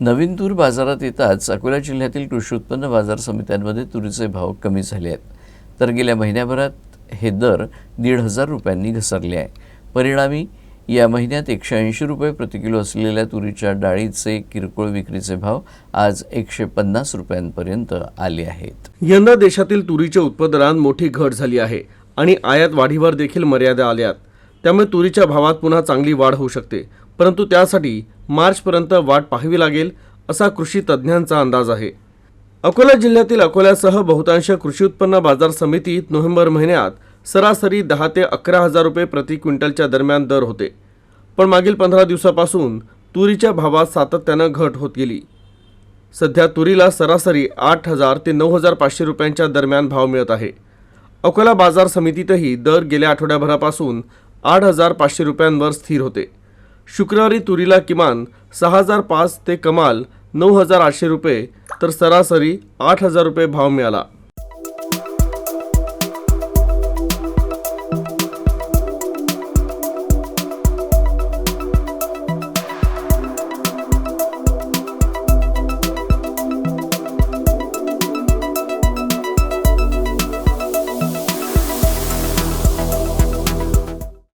नवीन तूर बाजारात येताच अकोला जिल्ह्यातील कृषी उत्पन्न बाजार समित्यांमध्ये तुरीचे भाव कमी झाले आहेत. तर गेल्या महिन्याभरात हे दर दीड हजार रुपयांनी घसरले आहे. परिणामी या महिन्यात एकशे ऐंशी रुपये प्रति किलो असलेल्या तुरीच्या डाळीचे किरकोळ विक्रीचे भाव आज एकशे पन्नास रुपयांपर्यंत आले आहेत. यंदा देशातील तुरीच्या उत्पादनात मोठी घट झाली आहे आणि आयात वाढीवर देखील मर्यादा आल्यात. त्यामुळे तुरीच्या भावात पुन्हा चांगली वाढ होऊ शकते. परंतु त्यासाठी मार्चपर्यंत वाट पाहावी लागेल असा कृषी तज्ज्ञांचा अंदाज आहे. अकोला जिल्ह्यातील अकोल्यासह बहुतांश कृषी उत्पन्न बाजार समितीत नोव्हेंबर महिन्यात सरासरी दहा ते अकरा हजार रुपये प्रति क्विंटलच्या दरम्यान दर होते. पण मागील पंधरा दिवसापासून तुरीच्या भावात सातत्यानं घट होत गेली. सध्या तुरीला सरासरी आठ हजार ते नऊ हजार पाचशे रुपयांच्या दरम्यान भाव मिळत आहे. अकोला बाजार समितीतही दर गेल्या आठवड्याभरापासून आठ हजार पाचशे रुपयांवर स्थिर होते. शुक्रवारी तुरीला किमान सहा हजार पाच ते कमाल नऊ हजार आठशे रुपये तर सरासरी आठ हजार रुपये भाव मिळाला.